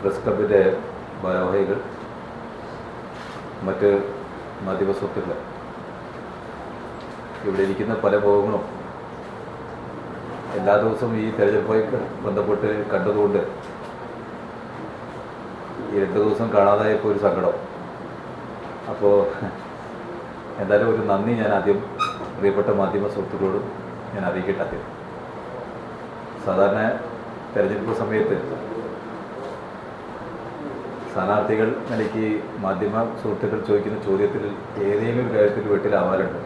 Press ഭാരവാഹികൾ മറ്റ് മാധ്യമ സുഹൃത്തുക്കൾ ഇവിടെ ഇരിക്കുന്ന പല ഭോഗങ്ങളും. എല്ലാ ദിവസവും ഈ തെരഞ്ഞെടുപ്പുമായി ബന്ധപ്പെട്ട് കണ്ടതുകൊണ്ട് ഈ രണ്ട് ദിവസം കാണാതായപ്പോൾ ഒരു സങ്കടം. അപ്പോൾ എന്തായാലും ഒരു നന്ദി ഞാൻ ആദ്യം പ്രിയപ്പെട്ട മാധ്യമ സുഹൃത്തുക്കളോടും ഞാൻ അറിയിക്കട്ടെ സാധാരണ തെരഞ്ഞെടുപ്പ് സമയത്ത് സ്ഥാനാർത്ഥികൾ നിലയ്ക്ക് മാധ്യമ സുഹൃത്തുക്കൾ ചോദിക്കുന്ന ചോദ്യത്തിൽ ഏതെങ്കിലും ഒരു കാര്യത്തിൽ വെട്ടിലാവാറുണ്ട്?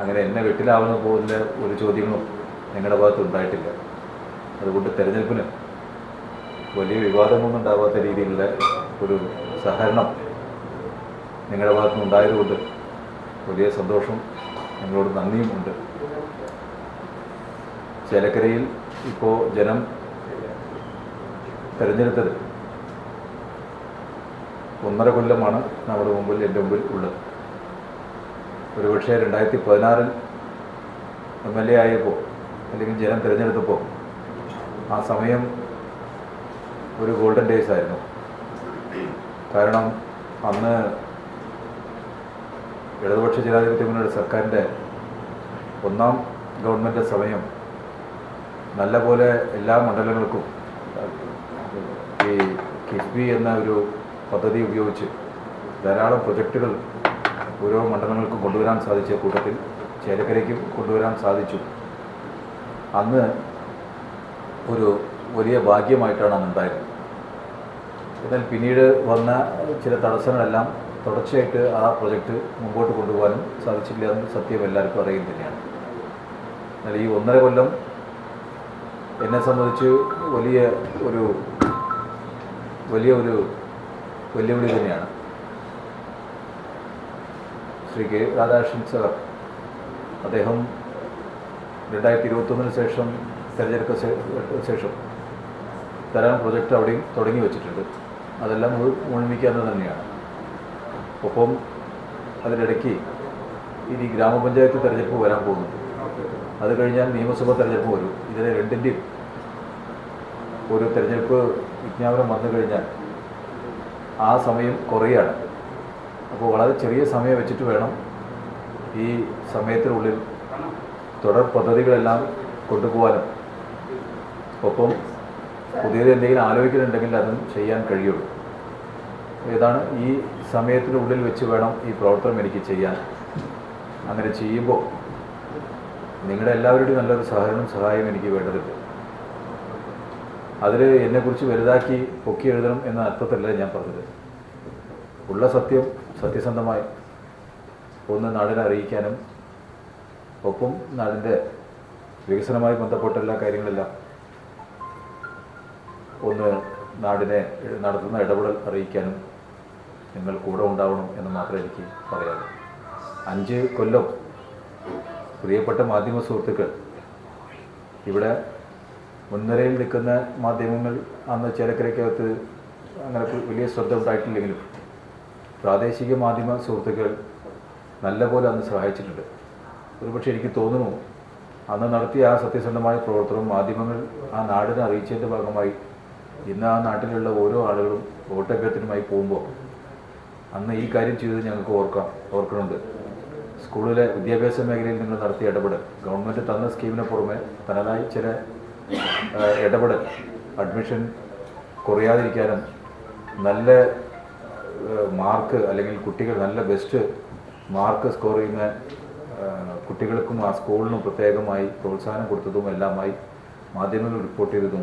അങ്ങനെ എന്നെ വെട്ടിലാവുന്ന പോകുന്ന ഒരു ചോദ്യങ്ങളും ഞങ്ങളുടെ ഭാഗത്ത് ഉണ്ടായിട്ടില്ല. അതുകൊണ്ട് തെരഞ്ഞെടുപ്പിന് വലിയ വിവാദമൊന്നും ഉണ്ടാവാത്ത രീതിയിലുള്ള ഒരു സഹകരണം നിങ്ങളുടെ ഭാഗത്തു നിന്ന് ഉണ്ടായതുകൊണ്ട് വലിയ സന്തോഷം നിങ്ങളോട് നന്ദിയും ഉണ്ട്. ചേലക്കരയിൽ ഇപ്പോൾ ജനം തിരഞ്ഞെടുത്തത് ഒന്നര കൊല്ലമാണ് നമ്മുടെ മുമ്പിൽ എന്റെ മുമ്പിൽ ഉള്ളത്. ഒരുപക്ഷെ രണ്ടായിരത്തി പതിനാറിൽ എം എൽ എ ആയപ്പോൾ അല്ലെങ്കിൽ ജനം തിരഞ്ഞെടുത്തപ്പോൾ ആ സമയം ഒരു ഗോൾഡൻ ഡേയ്സ് ആയിരുന്നു. കാരണം അന്ന് ഇടതുപക്ഷ ജനാധിപത്യ മുന്നണിയുടെ സർക്കാരിന്റെ ഒന്നാം ഗവൺമെന്റ് സമയം നല്ല പോലെ എല്ലാ മണ്ഡലങ്ങൾക്കും ഈ കിഫ്ബി എന്ന ഒരു പദ്ധതി ഉപയോഗിച്ച് ധാരാളം പ്രൊജക്റ്റുകൾ ഓരോ മണ്ഡലങ്ങൾക്കും കൊണ്ടുവരാൻ സാധിച്ച കൂട്ടത്തിൽ ചേലക്കരയ്ക്കും കൊണ്ടുവരാൻ സാധിച്ചു. അന്ന് ഒരു വലിയ ഭാഗ്യമായിട്ടാണ് അന്നുണ്ടായിരുന്നത് എന്നാൽ പിന്നീട് വന്ന ചില തടസ്സങ്ങളെല്ലാം തുടർച്ചയായിട്ട് ആ പ്രൊജക്റ്റ് മുമ്പോട്ട് കൊണ്ടുപോകാനും സാധിച്ചില്ല എന്ന് സത്യം എല്ലാവർക്കും അറിയും തന്നെയാണ്. എന്നാൽ ഈ ഒന്നര കൊല്ലം എന്നെ സംബന്ധിച്ച് വലിയ ഒരു വലിയ ഒരു വെല്ലുവിളി തന്നെയാണ്. ശ്രീ കെ രാധാകൃഷ്ണൻ സാർ അദ്ദേഹം രണ്ടായിരത്തി ഇരുപത്തൊന്നിന് ശേഷം തിരഞ്ഞെടുക്ക ശേഷം തരാൻ പ്രൊജക്റ്റ് അവിടെ തുടങ്ങി വെച്ചിട്ടുണ്ട്. അതെല്ലാം മുഴു മുഴുമിക്കാവുന്നത് തന്നെയാണ്. ഒപ്പം അതിനിടയ്ക്ക് ഇനി ഗ്രാമപഞ്ചായത്ത് തെരഞ്ഞെടുപ്പ് വരാൻ പോകുന്നുണ്ട് അത് കഴിഞ്ഞാൽ നിയമസഭാ തെരഞ്ഞെടുപ്പ് വരും. ഇതിലെ രണ്ടിന്റെയും ഒരു തെരഞ്ഞെടുപ്പ് വിജ്ഞാപനം വന്നു കഴിഞ്ഞാൽ ആ സമയം കുറയാണ്. അപ്പോൾ വളരെ ചെറിയ സമയം വെച്ചിട്ട് വേണം ഈ സമയത്തിനുള്ളിൽ തുടർ പദ്ധതികളെല്ലാം കൊണ്ടുപോകാനും. ഒപ്പം പുതിയത് എന്തെങ്കിലും ആലോചിക്കുന്നുണ്ടെങ്കിൽ അതും ചെയ്യാൻ കഴിയുള്ളൂ. ഏതാണ് ഈ സമയത്തിനുള്ളിൽ വെച്ച് വേണം ഈ പ്രവർത്തനം എനിക്ക് ചെയ്യാൻ. അങ്ങനെ ചെയ്യുമ്പോൾ നിങ്ങളുടെ എല്ലാവരുടെയും നല്ലൊരു സഹകരണം സഹായം എനിക്ക് വേണ്ടതുണ്ട്. അതിൽ എന്നെക്കുറിച്ച് വലുതാക്കി പൊക്കി എഴുതണം എന്ന അർത്ഥത്തിലല്ല ഞാൻ പറഞ്ഞത്. ഉള്ള സത്യം സത്യസന്ധമായി ഒന്ന് നാടിനെ അറിയിക്കാനും ഒപ്പം നാടിന്റെ വികസനവുമായി ബന്ധപ്പെട്ട എല്ലാ കാര്യങ്ങളെല്ലാം ഒന്ന് നാടിനെ നടത്തുന്ന ഇടപെടൽ അറിയിക്കാനും നിങ്ങൾ കൂടെ ഉണ്ടാവണം എന്ന് മാത്രമേ എനിക്ക് പറയാം അഞ്ച് കൊല്ലം പ്രിയപ്പെട്ട മാധ്യമ സുഹൃത്തുക്കൾ ഇവിടെ മുൻനിരയിൽ നിൽക്കുന്ന മാധ്യമങ്ങൾ അന്ന് ചേലക്കരയ്ക്കകത്ത് അങ്ങനെ വലിയ ശ്രദ്ധ ഉണ്ടായിട്ടില്ലെങ്കിലും പ്രാദേശിക മാധ്യമ സുഹൃത്തുക്കൾ നല്ലപോലെ അന്ന് സഹായിച്ചിട്ടുണ്ട്. ഒരുപക്ഷെ എനിക്ക് തോന്നുന്നു അന്ന് നടത്തിയ ആ സത്യസന്ധമായ പ്രവർത്തനവും മാധ്യമങ്ങൾ ആ നാടിനെ അറിയിച്ചതിന്റെ ഭാഗമായി ഇന്ന് ആ നാട്ടിലുള്ള ഓരോ ആളുകളും വോട്ടഭ്യർത്ഥനയുമായി പോകുമ്പോൾ അന്ന് ഈ കാര്യം ചെയ്തത് ഞങ്ങൾക്ക് ഓർക്കാം ഓർക്കുന്നുണ്ട് സ്കൂളിലെ വിദ്യാഭ്യാസ മേഖലയിൽ നിങ്ങൾ നടത്തിയ ഇടപെടൽ ഗവൺമെന്റ് തന്ന സ്കീമിന് പുറമെ തനതായി ചില ഇടപെടൽ അഡ്മിഷൻ കുറയാതിരിക്കാനും നല്ല മാർക്ക് അല്ലെങ്കിൽ കുട്ടികൾ നല്ല ബെസ്റ്റ് മാർക്ക് സ്കോർ ചെയ്യുന്ന കുട്ടികൾക്കും ആ സ്കൂളിനും പ്രത്യേകമായി പ്രോത്സാഹനം കൊടുത്തതും എല്ലാമായി മാധ്യമങ്ങൾ റിപ്പോർട്ട് ചെയ്തതും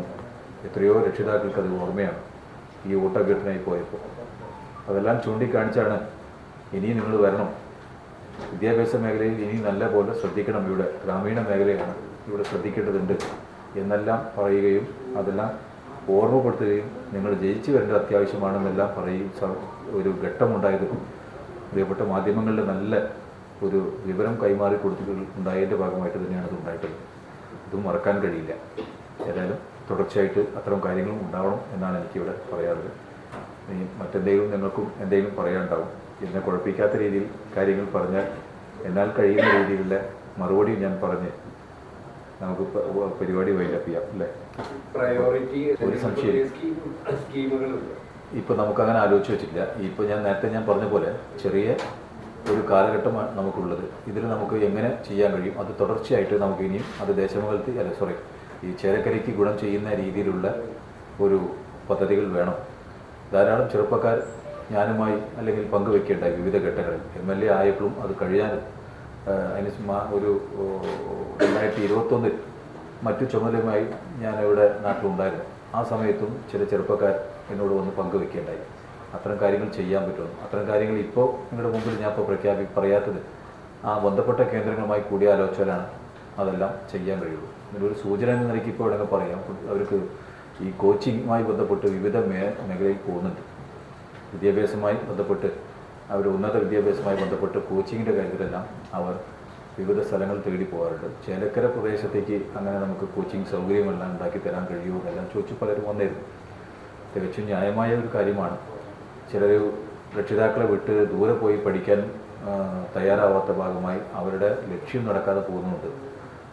എത്രയോ രക്ഷിതാക്കൾക്ക് അത് ഓർമ്മയാണ്. ഈ ഓട്ടഭ്യർത്ഥനയിൽ പോയപ്പോൾ. അതെല്ലാം ചൂണ്ടിക്കാണിച്ചാണ് ഇനിയും നിങ്ങൾ വരണം. വിദ്യാഭ്യാസ മേഖലയിൽ ഇനി നല്ല പോലെ ശ്രദ്ധിക്കണം. ഇവിടെ ഗ്രാമീണ മേഖലയാണ് ഇവിടെ ശ്രദ്ധിക്കേണ്ടതുണ്ട്. എന്നെല്ലാം പറയുകയും അതെല്ലാം ഓർമ്മപ്പെടുത്തുകയും നിങ്ങൾ ജയിച്ചു വരേണ്ടത് അത്യാവശ്യമാണെന്നെല്ലാം പറയും. ഒരു ഘട്ടമുണ്ടായത് പ്രിയപ്പെട്ട മാധ്യമങ്ങളുടെ നല്ല ഒരു വിവരം കൈമാറി കൊടുത്തിട്ടുള്ള ഉണ്ടായതിന്റെ ഭാഗമായിട്ട് തന്നെയാണ് അത് ഉണ്ടായിട്ടുള്ളത്. ഇതും മറക്കാൻ കഴിയില്ല. ഏതായാലും തുടർച്ചയായിട്ട് അത്തരം കാര്യങ്ങളും ഉണ്ടാവണം എന്നാണ് എനിക്കിവിടെ പറയാറുള്ളത്. ഇനി മറ്റെന്തെങ്കിലും നിങ്ങൾക്കും എന്തെങ്കിലും പറയാനുണ്ടാവും. എന്നെ കുഴപ്പിക്കാത്ത രീതിയിൽ കാര്യങ്ങൾ പറഞ്ഞാൽ എന്നാൽ കഴിയുന്ന രീതിയിലുള്ള മറുപടിയും ഞാൻ പറഞ്ഞ് നമുക്ക് പരിപാടി വൈൻഡപ്പ് ചെയ്യാം അല്ലേ? പ്രയോറിറ്റി ഒരു സംശയം. ഇപ്പോൾ നമുക്കങ്ങനെ ആലോചിച്ച് വെച്ചിട്ടില്ല. ഇപ്പോൾ ഞാൻ നേരത്തെ ഞാൻ പറഞ്ഞ പോലെ ചെറിയ ഒരു കാലഘട്ടമാണ് നമുക്കുള്ളത്. ഇതിൽ നമുക്ക് എങ്ങനെ ചെയ്യാൻ കഴിയും? അത് തുടർച്ചയായിട്ട് നമുക്ക് ഇനിയും അത് ദേശമകലത്തിൽ അല്ല സോറി ഈ ചേലക്കരയ്ക്ക് ഗുണം ചെയ്യുന്ന രീതിയിലുള്ള ഒരു പദ്ധതികൾ വേണം. ധാരാളം ചെറുപ്പക്കാർ ഞാനുമായി അല്ലെങ്കിൽ പങ്കുവെക്കേണ്ട വിവിധ ഘട്ടങ്ങളിൽ എം എൽ എ ആയപ്പോഴും അത് കഴിയാനും അതിന് ഒരു രണ്ടായിരത്തി ഇരുപത്തൊന്നിൽ മറ്റു ചുമതലയുമായി ഞാൻ ഇവിടെ നാട്ടിലുണ്ടായിരുന്നു. ആ സമയത്തും ചില ചെറുപ്പക്കാർ എന്നോട് വന്ന് പങ്കുവെക്കേണ്ടായി. അത്തരം കാര്യങ്ങൾ ചെയ്യാൻ പറ്റും അത്തരം കാര്യങ്ങൾ ഇപ്പോൾ നിങ്ങളുടെ മുമ്പിൽ ഞാൻ ഇപ്പോൾ പ്രഖ്യാപി പറയാത്തത് ആ ബന്ധപ്പെട്ട കേന്ദ്രങ്ങളുമായി കൂടിയാലോചനയാണ് അതെല്ലാം ചെയ്യാൻ കഴിയുള്ളൂ. ഇതിനൊരു സൂചന എന്ന നിലയ്ക്ക് ഇപ്പോൾ ഇവിടെ പറയാം. അവർക്ക് ഈ കോച്ചിങ്ങുമായി ബന്ധപ്പെട്ട് വിവിധ മേ മേഖലയിൽ പോകുന്നുണ്ട്. വിദ്യാഭ്യാസവുമായി ബന്ധപ്പെട്ട് അവർ ഉന്നത വിദ്യാഭ്യാസവുമായി ബന്ധപ്പെട്ട് കോച്ചിങ്ങിന്റെ കാര്യത്തിലെല്ലാം അവർ വിവിധ സ്ഥലങ്ങൾ തേടി പോകാറുണ്ട്. ചേലക്കര പ്രദേശത്തേക്ക് അങ്ങനെ നമുക്ക് കോച്ചിങ് സൗകര്യമെല്ലാം ഉണ്ടാക്കി തരാൻ കഴിയുമോ എന്നെല്ലാം ചോദിച്ചു പലരും വന്നിരുന്നു. തികച്ചും ന്യായമായ ഒരു കാര്യമാണ്. ചിലർ രക്ഷിതാക്കളെ വിട്ട് ദൂരെ പോയി പഠിക്കാൻ തയ്യാറാവാത്ത ഭാഗമായി അവരുടെ ലക്ഷ്യം നടക്കാതെ പോകുന്നുണ്ട്.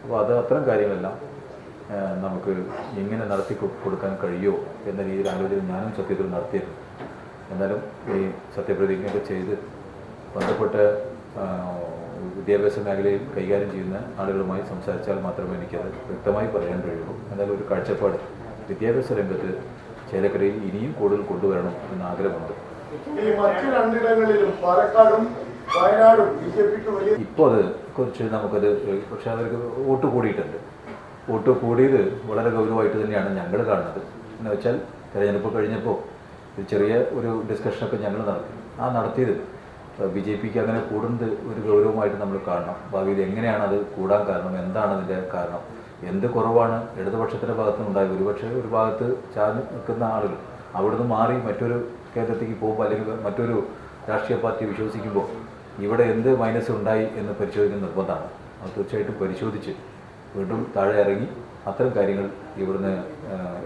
അപ്പോൾ അത് അത്തരം കാര്യങ്ങളെല്ലാം നമുക്ക് എങ്ങനെ നടത്തി കൊടുക്കാൻ കഴിയുമോ എന്ന രീതിയിൽ ആലോചന ഞാനും സത്യത്തിൽ നടത്തിയിരുന്നു. എന്നാലും ഈ സത്യപ്രതിജ്ഞയൊക്കെ ചെയ്ത് ബന്ധപ്പെട്ട വിദ്യാഭ്യാസ മേഖലയിൽ കൈകാര്യം ചെയ്യുന്ന ആളുകളുമായി സംസാരിച്ചാൽ മാത്രമേ എനിക്കത് വ്യക്തമായി പറയാൻ കഴിയുള്ളൂ. എന്നാലും ഒരു കാഴ്ചപ്പാട് വിദ്യാഭ്യാസ രംഗത്ത് ചേലക്കരയിൽ ഇനിയും കൂടുതൽ കൊണ്ടുവരണം എന്ന ആഗ്രഹമുണ്ട് ഈ മറ്റു രണ്ടിടങ്ങളിലും പാലക്കാടും വയനാടും ബി ജെ പിക്ക് വലിയ ഇപ്പോൾ അത് കുറച്ച് നമുക്കത് പക്ഷെ അവർക്ക് വോട്ട് കൂടിയിട്ടുണ്ട്. വോട്ട് കൂടിയത് വളരെ ഗൗരവമായിട്ട് തന്നെയാണ് ഞങ്ങൾ കാണുന്നത്. എന്ന് വെച്ചാൽ തിരഞ്ഞെടുപ്പ് കഴിഞ്ഞപ്പോൾ ചെറിയ ഒരു ഡിസ്കഷനൊക്കെ ഞങ്ങൾ നടത്തി. ആ നടത്തിയത് ബി ജെ പിക്ക് അങ്ങനെ കൂടുന്നത് ഒരു ഗൗരവമായിട്ട് നമ്മൾ കാണണം. ഭാവിയിൽ എങ്ങനെയാണ് അത് കൂടാൻ കാരണം എന്താണ് അതിന്റെ കാരണം എന്ത് കുറവാണ് ഇടതുപക്ഷത്തിന്റെ ഭാഗത്ത് ഉണ്ടായത് ഒരുപക്ഷെ ഒരു ഭാഗത്ത് ചാഞ്ഞ് നിൽക്കുന്ന ആളുകൾ അവിടുന്ന് മാറി മറ്റൊരു കേന്ദ്രത്തേക്ക് പോകുമ്പോൾ അല്ലെങ്കിൽ മറ്റൊരു രാഷ്ട്രീയ പാർട്ടി വിശ്വസിക്കുമ്പോൾ ഇവിടെ എന്ത് മൈനസ് ഉണ്ടായി എന്ന് പരിശോധിക്കുന്ന നിർബന്ധമാണ്. അത് തീർച്ചയായിട്ടും പരിശോധിച്ച് വീണ്ടും താഴെ ഇറങ്ങി അത്തരം കാര്യങ്ങൾ ഇവിടുന്ന്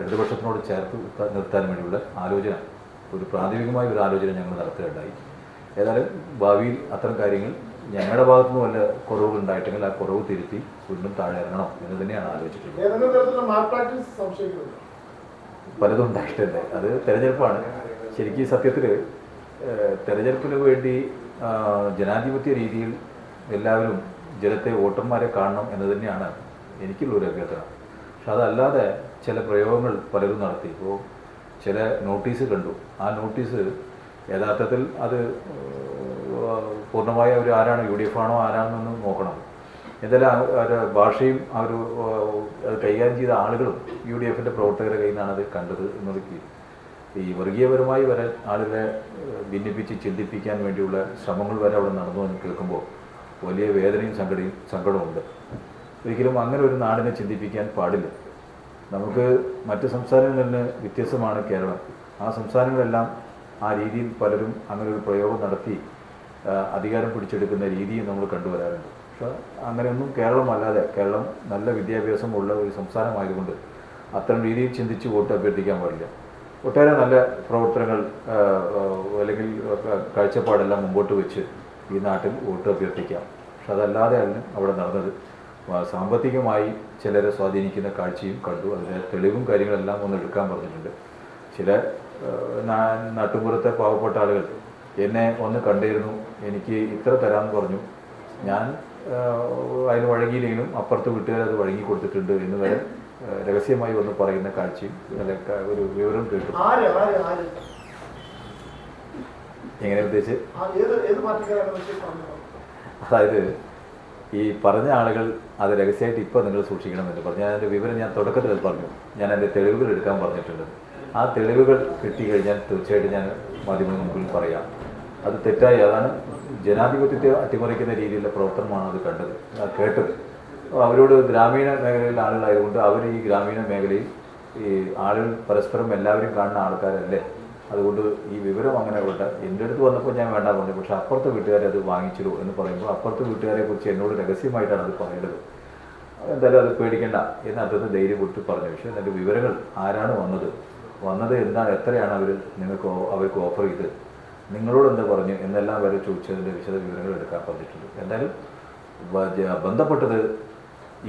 ഇടതുപക്ഷത്തിനോട് ചേർത്ത് നിർത്താൻ വേണ്ടിയുള്ള ആലോചന ഒരു പ്രാഥമികമായ ഒരു ആലോചന ഞങ്ങൾ നടത്തുകയുണ്ടായി. ഏതായാലും ഭാവിയിൽ അത്തരം കാര്യങ്ങൾ ഞങ്ങളുടെ ഭാഗത്തു നിന്ന് വല്ല കുറവുകൾ ഉണ്ടായിട്ടെങ്കിൽ ആ കുറവ് തിരുത്തി വീണ്ടും താഴെ ഇറങ്ങണം എന്ന് തന്നെയാണ് ആലോചിച്ചിട്ടുള്ളത്. പലതും ഉണ്ടായിട്ടുണ്ട്. അത് തെരഞ്ഞെടുപ്പാണ്. ശരിക്കും സത്യത്തിൽ തെരഞ്ഞെടുപ്പിന് വേണ്ടി ജനാധിപത്യ രീതിയിൽ എല്ലാവരും ജനത്തെ വോട്ടർമാരെ കാണണം എന്ന് തന്നെയാണ് എനിക്കുള്ള ഒരു അഭ്യർത്ഥന. പക്ഷെ അതല്ലാതെ ചില പ്രയോഗങ്ങൾ പലരും നടത്തി. ഇപ്പോൾ ചില നോട്ടീസ് കണ്ടു. ആ നോട്ടീസ് യഥാർത്ഥത്തിൽ അത് പൂർണമായി അവർ ആരാണ് യു ഡി എഫ് ആണോ ആരാണെന്നൊന്ന് നോക്കണം. എന്തായാലും ഒരു ഭാഷയും ആ ഒരു അത് കൈകാര്യം ചെയ്ത ആളുകളും യു ഡി എഫിന്റെ പ്രവർത്തകരുടെ കയ്യിൽ നിന്നാണ് അത് കണ്ടത് എന്നുള്ളത് ഈ വർഗീയപരമായി വരെ ആളുകളെ ഭിന്നിപ്പിച്ച് ചിന്തിപ്പിക്കാൻ വേണ്ടിയുള്ള ശ്രമങ്ങൾ വരെ അവിടെ നടന്നു എന്ന് കേൾക്കുമ്പോൾ വലിയ വേദനയും സങ്കടയും സങ്കടമുണ്ട് ഒരിക്കലും അങ്ങനെ ഒരു നാടിനെ ചിന്തിപ്പിക്കാൻ പാടില്ല. നമുക്ക് മറ്റ് സംസ്ഥാനങ്ങളിൽ നിന്ന് വ്യത്യസ്തമാണ് കേരളം. ആ സംസ്ഥാനങ്ങളെല്ലാം ആ രീതിയിൽ പലരും അങ്ങനെ ഒരു പ്രയോഗം നടത്തി അധികാരം പിടിച്ചെടുക്കുന്ന രീതിയും നമ്മൾ കണ്ടുവരാറുണ്ട്. പക്ഷെ അങ്ങനെയൊന്നും കേരളമല്ലാതെ കേരളം നല്ല വിദ്യാഭ്യാസമുള്ള ഒരു സംസ്ഥാനമായതുകൊണ്ട് അത്തരം രീതിയിൽ ചിന്തിച്ച് വോട്ട് അഭ്യർത്ഥിക്കാൻ പാടില്ല. ഒട്ടേറെ നല്ല പ്രവർത്തനങ്ങൾ അല്ലെങ്കിൽ കാഴ്ചപ്പാടെല്ലാം മുമ്പോട്ട് വെച്ച് ഈ നാട്ടിൽ വോട്ട് അഭ്യർത്ഥിക്കാം. പക്ഷെ അതല്ലാതെയാണ് അവിടെ നടന്നത്. സാമ്പത്തികമായി ചിലരെ സ്വാധീനിക്കുന്ന കാഴ്ചയും കണ്ടു. അതിന്റെ തെളിവും കാര്യങ്ങളെല്ലാം ഒന്ന് എടുക്കാൻ പറഞ്ഞിട്ടുണ്ട്. ചില നാട്ടുമ്പുറത്തെ പാവപ്പെട്ട ആളുകൾ എന്നെ ഒന്ന് കണ്ടിരുന്നു. എനിക്ക് ഇത്ര തരാമെന്ന് പറഞ്ഞു. ഞാൻ അതിന് വഴങ്ങിയില്ലെങ്കിലും അപ്പുറത്ത് വീട്ടുകാർ അത് വഴങ്ങി കൊടുത്തിട്ടുണ്ട് എന്ന് വരെ രഹസ്യമായി വന്ന് പറയുന്ന കാഴ്ചയും ഒരു വിവരം കേട്ടു. എങ്ങനെ ഉദ്ദേശിച്ച് അതായത് ഈ പറഞ്ഞ ആളുകൾ അത് രഹസ്യമായിട്ട് ഇപ്പോൾ നിങ്ങൾ സൂക്ഷിക്കണമെന്ന് പറഞ്ഞു ഞാൻ അതിന്റെ വിവരം ഞാൻ തുടക്കത്തിൽ പറഞ്ഞു. ഞാൻ എന്റെ തെളിവുകൾ എടുക്കാൻ പറഞ്ഞിട്ടുണ്ട്. ആ തെളിവുകൾ കിട്ടിക്കഴിഞ്ഞാൽ തീർച്ചയായിട്ടും ഞാൻ മാധ്യമങ്ങൾ മുമ്പിൽ പറയാം. അത് തെറ്റായി. അതാണ് ജനാധിപത്യത്തെ അട്ടിമറിക്കുന്ന രീതിയിലുള്ള പ്രവർത്തനമാണ് അത് കണ്ടത്. കേട്ടത്. അവരോട് ഗ്രാമീണ മേഖലയിലെ ആളുകളായതുകൊണ്ട് അവർ ഈ ഗ്രാമീണ മേഖലയിൽ ഈ ആളുകൾ പരസ്പരം എല്ലാവരും കാണുന്ന ആൾക്കാരല്ലേ? അതുകൊണ്ട് ഈ വിവരം അങ്ങനെ വിട്ട് എന്റെ അടുത്ത് വന്നപ്പോൾ ഞാൻ വേണ്ട പറഞ്ഞു. പക്ഷെ അപ്പുറത്തെ വീട്ടുകാരെ അത് വാങ്ങിച്ചിടൂ എന്ന് പറയുമ്പോൾ അപ്പുറത്തെ വീട്ടുകാരെ കുറിച്ച് എന്നോട് രഹസ്യമായിട്ടാണ് അത് പറയേണ്ടത്. എന്തായാലും അത് പേടിക്കേണ്ട എന്ന് അദ്ദേഹത്തെ ധൈര്യം കൊടുത്ത് പറഞ്ഞു. പക്ഷേ അതിന്റെ വിവരങ്ങൾ ആരാണ് വന്നത്? വന്നത് എന്താണ്? എത്രയാണ് അവർ നിങ്ങൾക്ക് അവർക്ക് ഓഫർ ചെയ്ത്? നിങ്ങളോട് എന്താ പറഞ്ഞു? എന്നെല്ലാം വരെ ചോദിച്ചതിന്റെ വിശദ വിവരങ്ങൾ എടുക്കാൻ പറഞ്ഞിട്ടുണ്ട്. എന്തായാലും ബന്ധപ്പെട്ടത്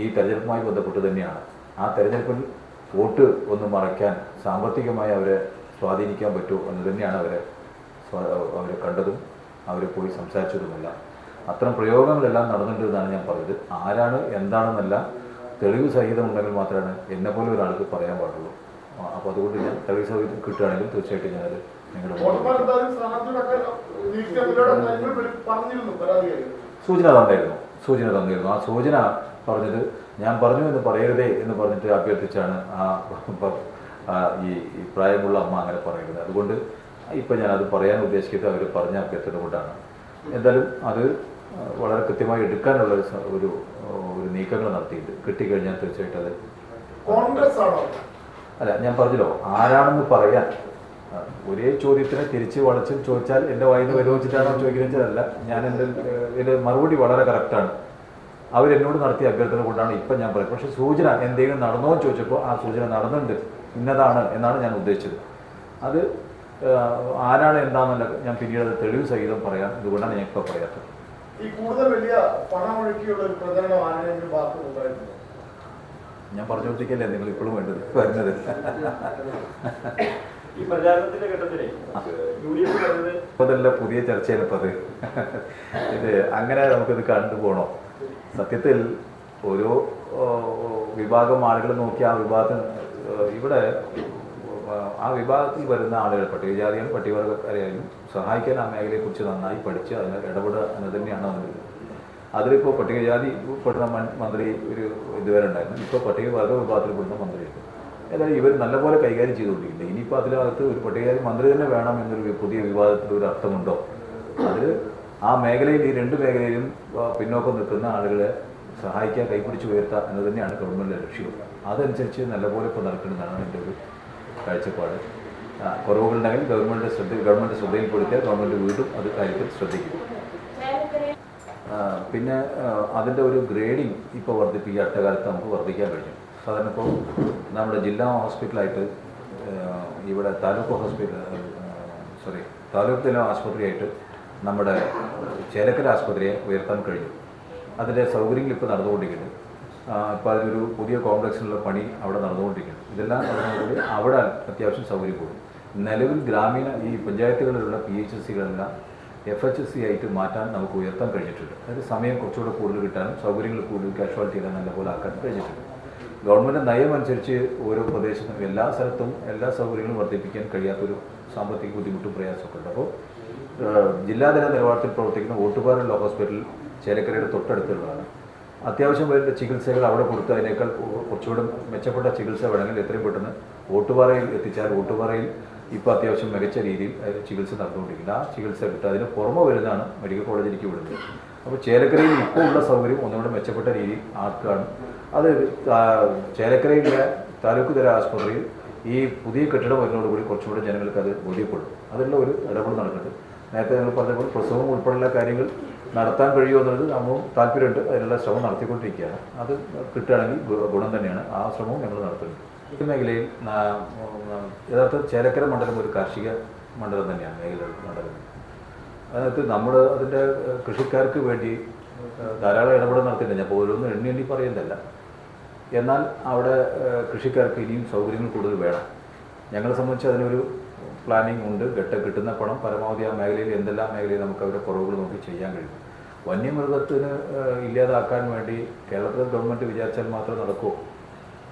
ഈ തെരഞ്ഞെടുപ്പുമായി ബന്ധപ്പെട്ട് തന്നെയാണ്. ആ തെരഞ്ഞെടുപ്പിൽ വോട്ട് ഒന്ന് മറയ്ക്കാൻ സാമ്പത്തികമായി അവരെ സ്വാധീനിക്കാൻ പറ്റുമോ എന്ന് തന്നെയാണ് അവരെ അവരെ കണ്ടതും അവരെ പോയി സംസാരിച്ചതുമല്ല. അത്തരം പ്രയോഗങ്ങളെല്ലാം നടന്നിട്ടുണ്ടെന്നാണ് ഞാൻ പറഞ്ഞത്. ആരാണ് എന്താണെന്നല്ല തെളിവ് സഹിതം ഉണ്ടെങ്കിൽ മാത്രമാണ് എന്നെപ്പോലെ ഒരാൾക്ക് പറയാൻ പാടുള്ളൂ. അപ്പോൾ അതുകൊണ്ട് ഞാൻ തെളിവ് സഹിതം കിട്ടുകയാണെങ്കിൽ തീർച്ചയായിട്ടും ഞാനത് നിങ്ങളുടെ സൂചന തന്നായിരുന്നു സൂചന തന്നിരുന്നു. ആ സൂചന പറഞ്ഞത് ഞാൻ പറഞ്ഞു എന്ന് പറയരുതേ എന്ന് പറഞ്ഞിട്ട് അഭ്യർത്ഥിച്ചാണ് ആ ഈ ഈ പ്രായമുള്ള അമ്മ അങ്ങനെ പറയുന്നത്. അതുകൊണ്ട് ഇപ്പം ഞാനത് പറയാൻ ഉദ്ദേശിക്കുന്നത് അവർ പറഞ്ഞ അഭ്യർത്ഥന കൊണ്ടാണ്. എന്തായാലും അത് വളരെ കൃത്യമായി എടുക്കാനുള്ള ഒരു ഒരു നീക്കങ്ങൾ നടത്തിയിട്ടുണ്ട്. കിട്ടിക്കഴിഞ്ഞാൽ തീർച്ചയായിട്ടും അത് കോൺഗ്രസ് ആണോ അല്ല ഞാൻ പറഞ്ഞല്ലോ ആരാണെന്ന് പറയാൻ. ഒരേ ചോദ്യത്തിനെ തിരിച്ച് വളച്ച് ചോദിച്ചാൽ എന്റെ വായിൽ വിരോധിച്ചിട്ടാണോ ചോദിക്കുന്നതല്ല ഞാൻ എന്റെ എന്റെ മറുപടി വളരെ കറക്റ്റാണ് അവരെന്നോട് നടത്തിയ അഭ്യർത്ഥന കൊണ്ടാണ് ഇപ്പം ഞാൻ പറയുന്നത്. പക്ഷേ സൂചന എന്തെങ്കിലും നടന്നോ എന്ന് ചോദിച്ചപ്പോൾ ആ സൂചന നടന്നിട്ടുണ്ട്. ഇന്നതാണ് എന്നാണ് ഞാൻ ഉദ്ദേശിച്ചത്. അത് ആരാണ് എന്താണെന്നല്ല ഞാൻ പിന്നീട് അത് തെളിവ് സഹിതം പറയാം. ഇതുകൊണ്ടാണ് ഞാൻ ഇപ്പോൾ പറയാത്തത്. ഈ കൂടുതൽ വലിയ പണമൊഴുക്കിയുള്ള ഒരു പ്രചരണം ഞാൻ പറഞ്ഞുകൊണ്ടിരിക്കല്ലേ നിങ്ങൾ ഇപ്പോഴും വേണ്ടത് വരുന്നത്. ഈ പ്രചാരണത്തിന്റെ ഘട്ടത്തിലെ യു ഡി എഫ് പറഞ്ഞത് അതല്ല പുതിയ ചർച്ചയാണ് ഇപ്പം അത്. ഇത് അങ്ങനെ നമുക്കിത് കണ്ടുപോകണോ സത്യത്തിൽ ഓരോ വിഭാഗം ആളുകൾ നോക്കി ആ വിഭാഗത്തിൽ ഏഹ്, ഇവിടെ ആ വിഭാഗത്തിൽ വരുന്ന ആളുകൾ പട്ടികജാതികൾ പട്ടികവർഗക്കാരെയായാലും സഹായിക്കാൻ ആ മേഖലയെക്കുറിച്ച് നന്നായി പഠിച്ച് അതിന് ഇടപെടുക എന്ന് തന്നെയാണ് അതിൽ അതിലിപ്പോൾ പട്ടികജാതി പെടുന്ന മന്ത്രി ഒരു ഇതുവരെ ഉണ്ടായിരുന്നു. ഇപ്പോൾ പട്ടികവർഗ വിഭാഗത്തിൽപ്പെടുന്ന മന്ത്രിയുണ്ട്. ഏതായാലും ഇവർ നല്ലപോലെ കൈകാര്യം ചെയ്തുകൊണ്ടിരിക്കുന്നത് ഇനിയിപ്പോൾ അതിനകത്ത് ഒരു പട്ടികജാതി മന്ത്രി തന്നെ വേണം എന്നൊരു പുതിയ വിവാദത്തിൽ ഒരു അർത്ഥമുണ്ടോ? അതിൽ ആ മേഖലയിൽ ഈ രണ്ട് മേഖലയിലും പിന്നോക്കം നിൽക്കുന്ന ആളുകളെ സഹായിക്കാൻ കൈപിടിച്ച് ഉയർത്തുക എന്ന് തന്നെയാണ് ഗവൺമെന്റിന്റെ ലക്ഷ്യം. അതനുസരിച്ച് നല്ലപോലെ ഇപ്പോൾ നടക്കുന്നതാണ് എന്റെ ഒരു കാഴ്ചപ്പാട്. കുറവുകളുണ്ടെങ്കിൽ ഗവൺമെന്റ് ശ്രദ്ധ ഗവൺമെന്റ് ശ്രദ്ധയിൽപ്പെടുത്തിയാൽ ഗവൺമെന്റ് വീണ്ടും അത് കാര്യത്തിൽ ശ്രദ്ധിക്കും. പിന്നെ അതിന്റെ ഒരു ഗ്രേഡിംഗ് ഇപ്പോൾ വർദ്ധിപ്പിക്കുക അടുത്ത കാലത്ത് നമുക്ക് വർദ്ധിക്കാൻ കഴിഞ്ഞു സാധാരണ ഇപ്പോൾ നമ്മുടെ ജില്ലാ ഹോസ്പിറ്റലായിട്ട് ഇവിടെ താലൂക്ക് ഹോസ്പിറ്റൽ സോറി താലൂക്ക് തല ആശുപത്രിയായിട്ട് നമ്മുടെ ചേലക്കര ആശുപത്രിയെ ഉയർത്താൻ കഴിഞ്ഞു. അതിന്റെ സൗകര്യങ്ങൾ ഇപ്പോൾ നടന്നുകൊണ്ടിരിക്കുന്നു. ഇപ്പോൾ അതിനൊരു പുതിയ കോംപ്ലക്സിനുള്ള പണി അവിടെ നടന്നുകൊണ്ടിരിക്കുന്നു. ഇതെല്ലാം നടന്നുകൊണ്ട് അവിടെ അത്യാവശ്യം സൗകര്യം കൂടും. നിലവിൽ ഗ്രാമീണ ഈ പഞ്ചായത്തുകളിലുള്ള പി എച്ച് എസ് സികളെല്ലാം എഫ് എച്ച് എസ് സി ആയിട്ട് മാറ്റാൻ നമുക്ക് ഉയർത്താൻ കഴിഞ്ഞിട്ടുണ്ട്. അതായത് സമയം കുറച്ചുകൂടെ കൂടുതൽ കിട്ടാനും സൗകര്യങ്ങൾ കൂടുതൽ കാഷ്വാലിറ്റികളെ നല്ലപോലെ ആക്കാൻ കഴിഞ്ഞിട്ടുണ്ട്. ഗവൺമെന്റ് നയം അനുസരിച്ച് ഓരോ പ്രദേശത്തും എല്ലാ സ്ഥലത്തും എല്ലാ സൗകര്യങ്ങളും വർദ്ധിപ്പിക്കാൻ കഴിയാത്തൊരു സാമ്പത്തിക ബുദ്ധിമുട്ടും പ്രയാസമൊക്കെ ഉണ്ട്. അപ്പോൾ ജില്ലാതല നിലവാരത്തിൽ പ്രവർത്തിക്കുന്ന ഓട്ടുപാറ ഹോസ്പിറ്റൽ ചേലക്കരയുടെ തൊട്ടടുത്തുള്ളതാണ്. അത്യാവശ്യം വേണ്ട ചികിത്സകൾ അവിടെ കൊടുത്ത് അതിനേക്കാൾ കുറച്ചുകൂടെ മെച്ചപ്പെട്ട ചികിത്സ വേണമെങ്കിൽ എത്രയും പെട്ടെന്ന് ഓട്ടുപാറയിൽ എത്തിച്ചാൽ ഓട്ടുപാറയിൽ ഇപ്പോൾ അത്യാവശ്യം മികച്ച രീതിയിൽ ചികിത്സ നടന്നുകൊണ്ടിരിക്കുന്നത് ആ ചികിത്സ കിട്ടുക അതിന് പുറമെ വരുന്നതാണ് മെഡിക്കൽ കോളേജിലേക്ക് വിടുന്നത്. അപ്പോൾ ചേലക്കരയിൽ ഇപ്പോൾ ഉള്ള സൗകര്യം ഒന്നുകൂടെ മെച്ചപ്പെട്ട രീതിയിൽ ആക്കുകയാണ് അത് ചേലക്കരയിലെ താലൂക്ക് തല ആശുപത്രിയിൽ ഈ പുതിയ കെട്ടിടം വരുന്നതോടുകൂടി കുറച്ചുകൂടെ ജനങ്ങൾക്ക് അത് ബോധ്യപ്പെടും. അതിനുള്ള ഒരു ഇടപെടൽ നടക്കുന്നുണ്ട്. നേരത്തെ നിങ്ങൾ പറഞ്ഞപ്പോൾ പ്രസവം ഉൾപ്പെടെയുള്ള കാര്യങ്ങൾ നടത്താൻ കഴിയുമോ എന്നുള്ളത് നമ്മളും താല്പര്യമുണ്ട്. അതിനുള്ള ശ്രമം നടത്തിക്കൊണ്ടിരിക്കുകയാണ്. അത് കിട്ടുകയാണെങ്കിൽ ഗുണം തന്നെയാണ്. ആ ശ്രമവും ഞങ്ങൾ നടത്തുന്നുണ്ട്. ഈ മേഖലയിൽ യഥാർത്ഥ ചേലക്കര മണ്ഡലം ഒരു കാർഷിക മണ്ഡലം തന്നെയാണ് മേഖല മണ്ഡലം. അതിനകത്ത് നമ്മൾ അതിന്റെ കൃഷിക്കാർക്ക് വേണ്ടി ധാരാളം ഇടപെടൽ നടത്തിയിട്ടുണ്ട്. ഞാൻ ഓരോന്നും എണ്ണി എണ്ണി പറയുന്നില്ല എന്നാൽ അവിടെ കൃഷിക്കാർക്ക് ഇനിയും സൗകര്യങ്ങൾ കൂടുതൽ വേണം. ഞങ്ങളെ സംബന്ധിച്ച് അതിനൊരു പ്ലാനിംഗ് ഉണ്ട്. ഘട്ട കിട്ടുന്ന പണം പരമാവധി ആ മേഖലയിൽ എന്തെല്ലാം മേഖലയിൽ നമുക്ക് അവരുടെ കുറവുകൾ നോക്കി ചെയ്യാൻ കഴിയും. വന്യമൃഗത്തിന് ഇല്ലാതാക്കാൻ വേണ്ടി കേരളത്തിലെ ഗവൺമെന്റ് വിചാരിച്ചാൽ മാത്രം നടക്കുമോ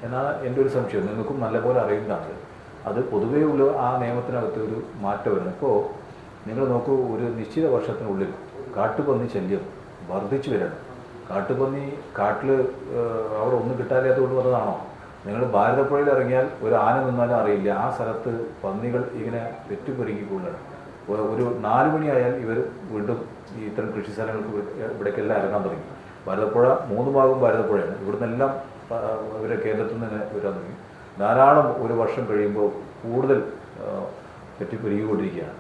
എന്നാണ് എന്റെ ഒരു സംശയം. നിങ്ങൾക്കും നല്ലപോലെ അറിയുന്നതാണ്. അത് പൊതുവേ ഉള്ള ആ നിയമത്തിനകത്ത് ഒരു മാറ്റം വരുന്നു. ഇപ്പോൾ നിങ്ങൾ നോക്കൂ ഒരു നിശ്ചിത വർഷത്തിനുള്ളിൽ കാട്ടുപന്നി ശല്യം വർദ്ധിച്ചു വരണം. കാട്ടുപന്നി കാട്ടിൽ അവിടെ ഒന്നും കിട്ടാതെ അതുകൊണ്ട് വന്നതാണോ? നിങ്ങൾ ഭാരതപ്പുഴയിൽ ഇറങ്ങിയാൽ ഒരു ആന നിന്നാലും അറിയില്ല. ആ സ്ഥലത്ത് പന്നികൾ ഇങ്ങനെ പെറ്റുപെരുകിക്കൊള്ളണം ഒരു നാല് മണിയായാൽ ഇവർ വീണ്ടും ഈ ഇത്തരം കൃഷി സ്ഥലങ്ങൾക്ക് ഇവ- ഇവിടേക്കെല്ലാം ഇറങ്ങാൻ തുടങ്ങി. ഭാരതപ്പുഴ മൂന്ന് ഭാഗവും ഭാരതപ്പുഴയാണ്. ഇവിടുന്നെല്ലാം ഇവരെ കേന്ദ്രത്തിൽ നിന്ന് വരാൻ തുടങ്ങി. ധാരാളം ഒരു വർഷം കഴിയുമ്പോൾ കൂടുതൽ പെറ്റിപ്പെരുകിക്കൊണ്ടിരിക്കുകയാണ്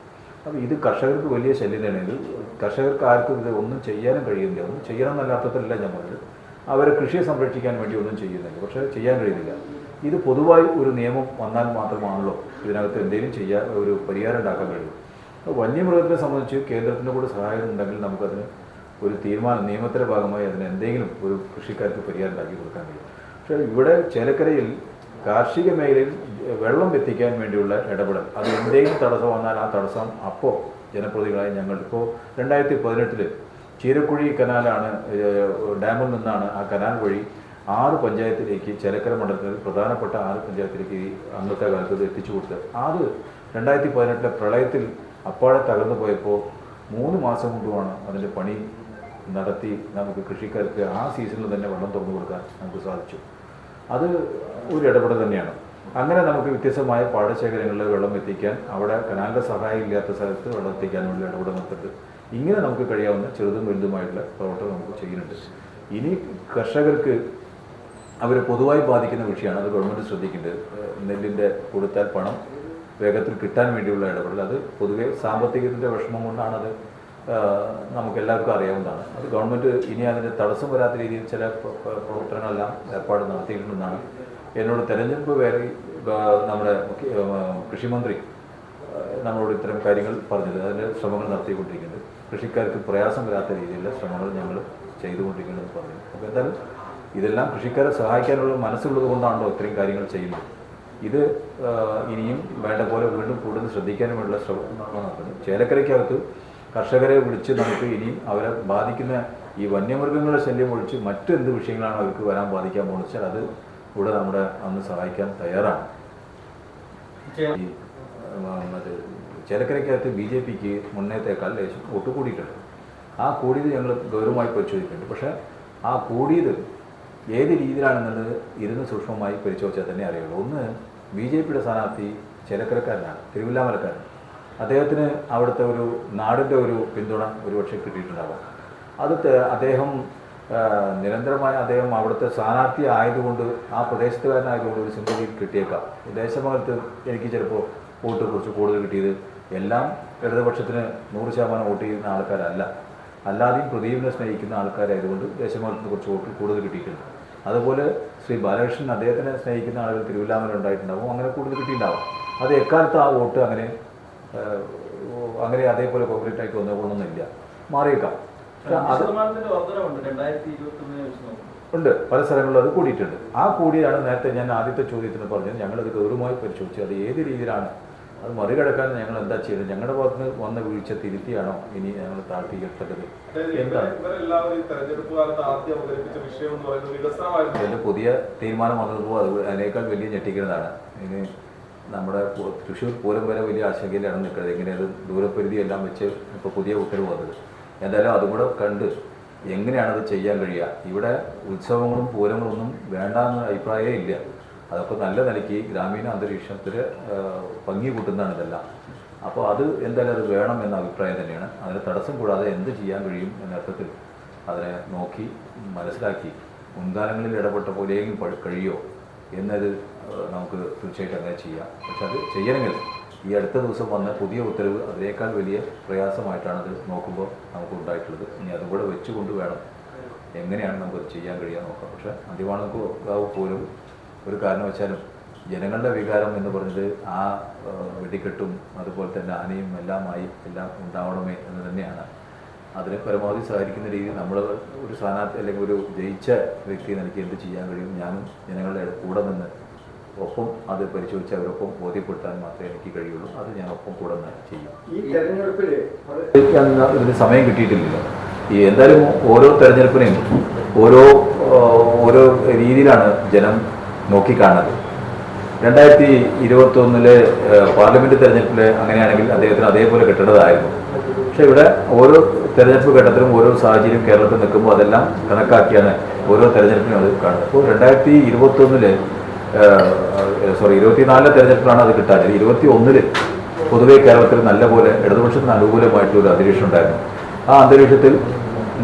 അപ്പോൾ ഇത് കർഷകർക്ക് വലിയ ശല്യം തന്നെയാണ് ഇത് കർഷകർക്ക് ആർക്കും ഇത് ഒന്നും ചെയ്യാനും കഴിയുന്നില്ല. ഒന്നും ചെയ്യണം എന്നല്ല അർത്ഥത്തിലല്ല ഞാൻ പറഞ്ഞത്. അവരെ കൃഷിയെ സംരക്ഷിക്കാൻ വേണ്ടി ഒന്നും ചെയ്യുന്നില്ല. പക്ഷേ ചെയ്യാൻ കഴിയുന്നില്ല. ഇത് പൊതുവായി ഒരു നിയമം വന്നാൽ മാത്രമാണല്ലോ ഇതിനകത്ത് എന്തെങ്കിലും ചെയ്യാൻ ഒരു പരിഹാരം ഉണ്ടാക്കാൻ കഴിയും. വന്യമൃഗത്തിനെ സംബന്ധിച്ച് കേന്ദ്രത്തിന്റെ കൂടെ സഹായം ഉണ്ടെങ്കിൽ നമുക്കതിന് ഒരു തീരുമാനം നിയമത്തിന്റെ ഭാഗമായി അതിന് എന്തെങ്കിലും ഒരു കൃഷിക്കാർക്ക് പരിഹാരം ഉണ്ടാക്കി കൊടുക്കാൻ കഴിയും. പക്ഷേ ഇവിടെ ചേലക്കരയിൽ കാർഷിക മേഖലയിൽ വെള്ളം എത്തിക്കാൻ വേണ്ടിയുള്ള ഇടപെടൽ അത് എന്തെങ്കിലും തടസ്സം വന്നാൽ ആ തടസ്സം അപ്പോൾ ജനപ്രതികളായി ഞങ്ങൾ ഇപ്പോൾ രണ്ടായിരത്തി പതിനെട്ടിൽ ചീരക്കുഴി കനാലാണ് ഡാമിൽ നിന്നാണ് ആ കനാൽ വഴി ആറ് പഞ്ചായത്തിലേക്ക് ചേലക്കര മണ്ഡലത്തിൽ പ്രധാനപ്പെട്ട ആറ് പഞ്ചായത്തിലേക്ക് അന്നത്തെ കാലത്ത് ഇത് എത്തിച്ചു കൊടുത്തത്. അത് രണ്ടായിരത്തി പതിനെട്ടിലെ പ്രളയത്തിൽ അപ്പാടെ തകർന്നു പോയപ്പോൾ മൂന്ന് മാസം കൊണ്ടുമാണ് അതിന്റെ പണി നടത്തി നമുക്ക് കൃഷിക്കാർക്ക് ആ സീസണിൽ തന്നെ വെള്ളം തുറന്നു കൊടുക്കാൻ നമുക്ക് സാധിച്ചു. അത് ഒരു ഇടപെടൽ തന്നെയാണ്. അങ്ങനെ നമുക്ക് വ്യത്യസ്തമായ പാടശേഖരങ്ങളിൽ വെള്ളം എത്തിക്കാൻ അവിടെ കനാലിന്റെ സഹായം ഇല്ലാത്ത സ്ഥലത്ത് വെള്ളം എത്തിക്കാൻ വേണ്ടി ഇടപെടൽ നടത്തിട്ട് ഇങ്ങനെ നമുക്ക് കഴിയാവുന്ന ചെറുതും വലുതുമായിട്ടുള്ള പ്രവർത്തനം നമുക്ക് ചെയ്യുന്നുണ്ട്. ഇനി കർഷകർക്ക് അവരെ പൊതുവായി ബാധിക്കുന്ന വിഷയമാണ് അത് ഗവൺമെന്റ് ശ്രദ്ധിക്കേണ്ടത്. നെല്ലിന്റെ കൊടുത്താൽ പണം വേഗത്തിൽ കിട്ടാൻ വേണ്ടിയുള്ള ഇടപെടൽ. അത് പൊതുവെ സാമ്പത്തികത്തിന്റെ വിഷമം കൊണ്ടാണത് നമുക്ക് എല്ലാവർക്കും അറിയാവുന്നതാണ്. അത് ഗവൺമെന്റ് ഇനി അതിന്റെ തടസ്സം വരാത്ത രീതിയിൽ ചില പ്ര- പ്ര- പ്രവർത്തനങ്ങളെല്ലാം ഏർപ്പാട് നടത്തിയിട്ടുണ്ടെന്നാണ് എന്നോട് തെരഞ്ഞെടുപ്പ് വേറെ നമ്മുടെ കൃഷിമന്ത്രി നമ്മളോട് ഇത്തരം കാര്യങ്ങൾ പറഞ്ഞത്. അതിന്റെ ശ്രമങ്ങൾ നടത്തിക്കൊണ്ടിരിക്കുന്നുണ്ട്. കൃഷിക്കാർക്ക് പ്രയാസം വരാത്ത രീതിയിലുള്ള ശ്രമങ്ങൾ ഞങ്ങൾ ചെയ്തുകൊണ്ടിരിക്കുന്നത് പറഞ്ഞു. അപ്പോൾ എന്തായാലും ഇതെല്ലാം കൃഷിക്കാരെ സഹായിക്കാനുള്ള മനസ്സുള്ളത് കൊണ്ടാണല്ലോ ഇത്രയും കാര്യങ്ങൾ ചെയ്യുന്നത്. ഇത് ഇനിയും വേണ്ട പോലെ വീണ്ടും കൂടുതൽ ശ്രദ്ധിക്കാനുമുള്ള ശ്രമം ചേലക്കരയ്ക്കകത്ത് കർഷകരെ വിളിച്ച് നമുക്ക് ഇനിയും അവരെ ബാധിക്കുന്ന ഈ വന്യമൃഗങ്ങളുടെ ശല്യം ഒഴിച്ച് മറ്റെന്ത് വിഷയങ്ങളാണ് അവർക്ക് വരാൻ ബാധിക്കാൻ പോകുന്നത് വെച്ചാൽ അത് ഇവിടെ നമ്മുടെ അന്ന് സഹായിക്കാൻ തയ്യാറാണ്. ഈ മറ്റേ ചേലക്കരയ്ക്കകത്ത് ബി ജെ പിക്ക് മുന്നേത്തേക്കാൾ ലേശം വോട്ട് കൂടിയിട്ടുണ്ട് ആ കൂടിയത് ഞങ്ങൾ ഗൗരവമായി പരിശോധിക്കുന്നുണ്ട്. പക്ഷേ ആ കൂടിയത് ഏത് രീതിയിലാണെന്നുള്ളത് ഇരുന്ന് സൂക്ഷ്മമായി പരിശോധിച്ചാൽ തന്നെ അറിയുള്ളൂ. ഒന്ന് ബി ജെ പിയുടെ സ്ഥാനാർത്ഥി ചേലക്കരക്കാരനാണ് തിരുവില്ലാമലക്കാരൻ. അദ്ദേഹത്തിന് അവിടുത്തെ ഒരു നാടിന്റെ ഒരു പിന്തുണ ഒരുപക്ഷെ കിട്ടിയിട്ടുണ്ടാവാം. അത് അദ്ദേഹം നിരന്തരമായ അദ്ദേഹം അവിടുത്തെ സ്ഥാനാർത്ഥി ആയതുകൊണ്ട് ആ പ്രദേശത്തുകാരനായതുകൊണ്ട് ഒരു സിമ്പതി കിട്ടിയേക്കാം. ദേശഭാഗത്ത് എനിക്ക് ചിലപ്പോൾ വോട്ട് കുറച്ച് കൂടുതൽ കിട്ടിയത് എല്ലാം ഇടതുപക്ഷത്തിന് നൂറ് ശതമാനം വോട്ട് ചെയ്യുന്ന ആൾക്കാരല്ല. അല്ലാതെയും പ്രദീപിനെ സ്നേഹിക്കുന്ന ആൾക്കാരായതുകൊണ്ട് ദേശമകത്ത് കുറച്ച് വോട്ട് കൂടുതൽ കിട്ടിയിട്ടുണ്ട്. അതുപോലെ ശ്രീ ബാലകൃഷ്ണൻ അദ്ദേഹത്തിനെ സ്നേഹിക്കുന്ന ആളുകൾ തിരുവില്ലാമല ഉണ്ടായിട്ടുണ്ടാവും അങ്ങനെ കൂടുതൽ കിട്ടിയിട്ടുണ്ടാവും. അത് എക്കാലത്ത് ആ വോട്ട് അങ്ങനെ അങ്ങനെ അതേപോലെ കോൺക്രീറ്റ് ആയിട്ട് വന്നുകൊള്ളണമെന്നില്ല മാറിയേക്കാം. ഉണ്ട്. പല സ്ഥലങ്ങളിലും അത് കൂടിയിട്ടുണ്ട്. ആ കൂടിയാണ് നേരത്തെ ഞാൻ ആദ്യത്തെ ചോദ്യത്തിന് പറഞ്ഞത്. ഞങ്ങളത് ഗൗരവമായി പരിശോധിച്ചു അത് ഏത് രീതിയിലാണ് അത് മറികടക്കാൻ ഞങ്ങൾ എന്താ ചെയ്തത് ഞങ്ങളുടെ ഭാഗത്ത് നിന്ന് വന്ന വീഴ്ച തിരുത്തിയാണോ ഇനി ഞങ്ങൾ താഴ്ത്തിക്കെട്ടത് എന്താ പുതിയ തീരുമാനം വന്നപ്പോൾ അത് അതിനേക്കാൾ വലിയ ഞെട്ടിക്കുന്നതാണ്. ഇനി നമ്മുടെ തൃശ്ശൂർ പൂരം വരെ വലിയ ആശങ്കയിലാണ് നിൽക്കുന്നത്. എങ്ങനെ അത് ദൂരപരിധി എല്ലാം വെച്ച് ഇപ്പോൾ പുതിയ ഉത്തരവ് വന്നത് എന്തായാലും അതും കൂടെ കണ്ട് എങ്ങനെയാണത് ചെയ്യാൻ കഴിയുക? ഇവിടെ ഉത്സവങ്ങളും പൂരങ്ങളൊന്നും എന്ന അഭിപ്രായമേ ഇല്ല. അതൊക്കെ നല്ല നിലയ്ക്ക് ഗ്രാമീണ അന്തരീക്ഷത്തിൽ ഭംഗി കൂട്ടുന്നതാണ് ഇതെല്ലാം. അപ്പോൾ അത് എന്തായാലും അത് വേണം എന്ന അഭിപ്രായം തന്നെയാണ്. അതിന് തടസ്സം കൂടാതെ എന്ത് ചെയ്യാൻ കഴിയും എന്ന അർത്ഥത്തിൽ അതിനെ നോക്കി മനസ്സിലാക്കി മുൻകാലങ്ങളിൽ ഇടപെട്ട പോലെയെങ്കിലും കഴിയോ എന്നത് നമുക്ക് തീർച്ചയായിട്ടും അങ്ങനെ ചെയ്യാം. പക്ഷെ അത് ചെയ്യണമെങ്കിൽ ഈ അടുത്ത ദിവസം വന്ന പുതിയ ഉത്തരവ് അതിനേക്കാൾ വലിയ പ്രയാസമായിട്ടാണ് അത് നോക്കുമ്പോൾ നമുക്ക് ഉണ്ടായിട്ടുള്ളത്. ഇനി അതും കൂടെ വെച്ചുകൊണ്ട് വേണം. എങ്ങനെയാണ് നമുക്കത് ചെയ്യാൻ കഴിയാൻ നോക്കാം. പക്ഷേ അന്തിവാണക്കാവ് പോലും ഒരു കാരണവശാലും ജനങ്ങളുടെ വികാരം എന്ന് പറഞ്ഞത് ആ വെടിക്കെട്ടും അതുപോലെ തന്നെ ആനയും എല്ലാമായി എല്ലാം ഉണ്ടാവണമേ എന്ന് തന്നെയാണ്. അതിനെ പരമാവധി സഹകരിക്കുന്ന രീതിയിൽ നമ്മൾ ഒരു സ്ഥാനാർത്ഥി അല്ലെങ്കിൽ ഒരു ജയിച്ച വ്യക്തി എനിക്ക് എന്ത് ചെയ്യാൻ കഴിയും? ഞാനും ജനങ്ങളുടെ കൂടെ നിന്ന് ഒപ്പം അത് പരിശോധിച്ച് അവരൊപ്പം ബോധ്യപ്പെടുത്താൻ മാത്രമേ എനിക്ക് കഴിയുള്ളൂ. അത് ഞാൻ ഒപ്പം കൂടെ നിന്ന് ചെയ്യും. ഈ തെരഞ്ഞെടുപ്പിൽ ഇതിന് ഇതിന് സമയം കിട്ടിയിട്ടില്ല. ഈ എന്തായാലും ഓരോ തെരഞ്ഞെടുപ്പിനെയും ഓരോ ഓരോ രീതിയിലാണ് ജനം നോക്കിക്കാണുന്നത്. രണ്ടായിരത്തി ഇരുപത്തി ഒന്നിലെ പാർലമെന്റ് തെരഞ്ഞെടുപ്പിൽ അങ്ങനെയാണെങ്കിൽ അദ്ദേഹത്തിന് അതേപോലെ കിട്ടേണ്ടതായിരുന്നു പക്ഷെ ഇവിടെ ഓരോ തെരഞ്ഞെടുപ്പ് ഘട്ടത്തിലും ഓരോ സാഹചര്യം കേരളത്തിൽ നിൽക്കുമ്പോൾ അതെല്ലാം കണക്കാക്കിയാണ് ഓരോ തെരഞ്ഞെടുപ്പിനും അത് കാണുന്നത്. അപ്പോൾ രണ്ടായിരത്തി ഇരുപത്തി ഒന്നിൽ സോറി ഇരുപത്തിനാലിലെ തെരഞ്ഞെടുപ്പിലാണ് അത് കിട്ടാൻ ഇരുപത്തി ഒന്നിൽ പൊതുവെ കേരളത്തിൽ നല്ലപോലെ ഇടതുപക്ഷത്തിന് അനുകൂലമായിട്ടുള്ള അന്തരീക്ഷം ഉണ്ടായിരുന്നു. ആ അന്തരീക്ഷത്തിൽ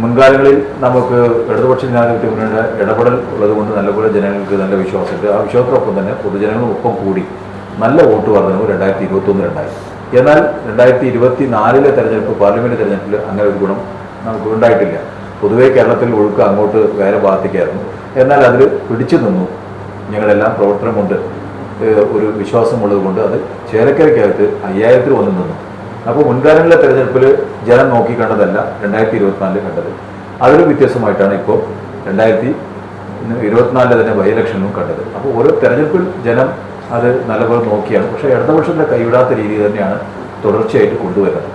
മുൻകാലങ്ങളിൽ നമുക്ക് ഇടതുപക്ഷ ജനാധിപത്യ മുന്നണിയുടെ ഇടപെടൽ ഉള്ളതുകൊണ്ട് നല്ലപോലെ ജനങ്ങൾക്ക് നല്ല വിശ്വാസമുണ്ട്. ആ വിശ്വാസത്തിനൊപ്പം തന്നെ പൊതുജനങ്ങളും ഒപ്പം കൂടി നല്ല വോട്ട് വർധനവ് രണ്ടായിരത്തി ഇരുപത്തി ഒന്നിലുണ്ടായി എന്നാൽ രണ്ടായിരത്തി ഇരുപത്തി നാലിലെ തെരഞ്ഞെടുപ്പ് പാർലമെന്റ് തെരഞ്ഞെടുപ്പിൽ അങ്ങനെ ഒരു ഗുണം നമുക്ക് ഉണ്ടായിട്ടില്ല. പൊതുവേ കേരളത്തിൽ ഒഴുക്ക് അങ്ങോട്ട് വേറെ ഭാഗത്തേക്കായിരുന്നു. എന്നാൽ അതിൽ പിടിച്ചു നിന്നു ഞങ്ങളെല്ലാം പ്രവർത്തനം കൊണ്ട് ഒരു വിശ്വാസമുള്ളത് കൊണ്ട് അത് ചേലക്കരയ്ക്കകത്ത് അയ്യായിരത്തിൽ വന്നു നിന്നു. അപ്പോൾ മുൻകാലങ്ങളിലെ തെരഞ്ഞെടുപ്പിൽ ജനം നോക്കി കണ്ടതല്ല രണ്ടായിരത്തി ഇരുപത്തിനാലിൽ കണ്ടത്. അതൊരു വ്യത്യാസമായിട്ടാണ് ഇപ്പോൾ രണ്ടായിരത്തി ഇരുപത്തിനാലിലെ തന്നെ ബൈ ഇലക്ഷനും കണ്ടത്. അപ്പോൾ ഓരോ തെരഞ്ഞെടുപ്പിൽ ജനം അത് നല്ലപോലെ നോക്കിയാണ്. പക്ഷേ ഇടതുപക്ഷത്തെ കൈവിടാത്ത രീതി തന്നെയാണ് തുടർച്ചയായിട്ട് കൊണ്ടുവരുന്നത്.